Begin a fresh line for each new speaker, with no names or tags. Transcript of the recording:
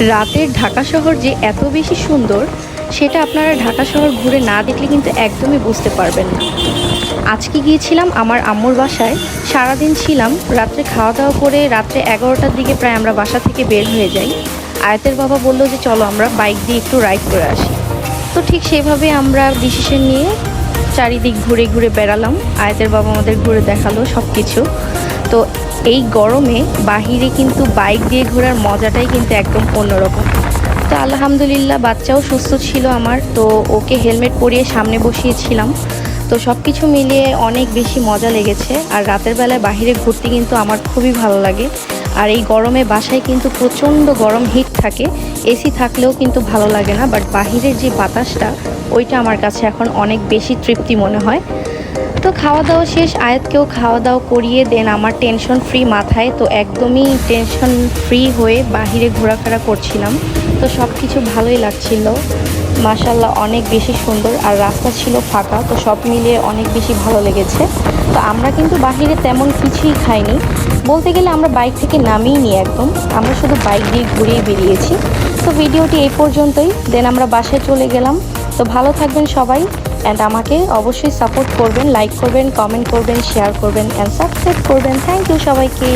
রাতের ঢাকা শহর যে এত বেশি সুন্দর, সেটা আপনারা ঢাকা শহর ঘুরে না দেখলে কিন্তু একদমই বুঝতে পারবেন না। আজকে গিয়েছিলাম আমার আম্মুর বাসায়, সারাদিন ছিলাম, রাত্রে খাওয়া দাওয়া করে রাত্রে এগারোটার দিকে প্রায় আমরা বাসা থেকে বের হয়ে যাই। আয়তের বাবা বলল যে, চলো আমরা বাইক দিয়ে একটু রাইড করে আসি। তো ঠিক সেভাবে আমরা ডিসিশন নিয়ে চারিদিক ঘুরে ঘুরে বেড়ালাম। আয়তের বাবা আমাদের ঘুরে দেখাল সব কিছু তো এই গরমে বাহিরে কিন্তু বাইক দিয়ে ঘোরার মজাটাই কিন্তু একদম অন্যরকম। তো আলহামদুলিল্লাহ, বাচ্চাও সুস্থ ছিল আমার। তো ওকে হেলমেট পরিয়ে সামনে বসিয়েছিলাম। তো সব কিছু মিলিয়ে অনেক বেশি মজা লেগেছে। আর রাতের বেলায় বাহিরে ঘুরতে কিন্তু আমার খুবই ভালো লাগে। আর এই গরমে বাসায় কিন্তু প্রচণ্ড গরম হিট থাকে। এসি থাকলেও কিন্তু ভালো লাগে না। বাট বাহিরের যে বাতাসটা, ওইটা আমার কাছে এখন অনেক বেশি তৃপ্তি মনে হয়। তো খাওয়া দাওয়া শেষ, আয়াতকেও খাওয়া দাওয়া করিয়ে দেন। আমার টেনশন ফ্রি মাথায়, তো একদমই টেনশন ফ্রি হয়ে বাহিরে ঘোরাফেরা করছিলাম। তো সব কিছু ভালোই লাগছিল। মাশাল্লাহ অনেক বেশি সুন্দর। আর রাস্তা ছিল ফাঁকা, তো সব মিলিয়ে অনেক বেশি ভালো লেগেছে। তো আমরা কিন্তু বাহিরে তেমন কিছুই খাইনি। বলতে গেলে আমরা বাইক থেকে নামিয়ে নিই একদম। আমরা শুধু বাইক দিয়ে ঘুরেই বেরিয়েছি। তো ভিডিওটি এই পর্যন্তই। দেন আমরা বাসায় চলে গেলাম। তো ভালো থাকবেন সবাই। অ্যান্ড আমাকে অবশ্যই সাপোর্ট করবেন লাইক করবেন কমেন্ট করবেন শেয়ার করবেন অ্যান্ড সাবস্ক্রাইব করবেন। থ্যাংক ইউ সবাইকে।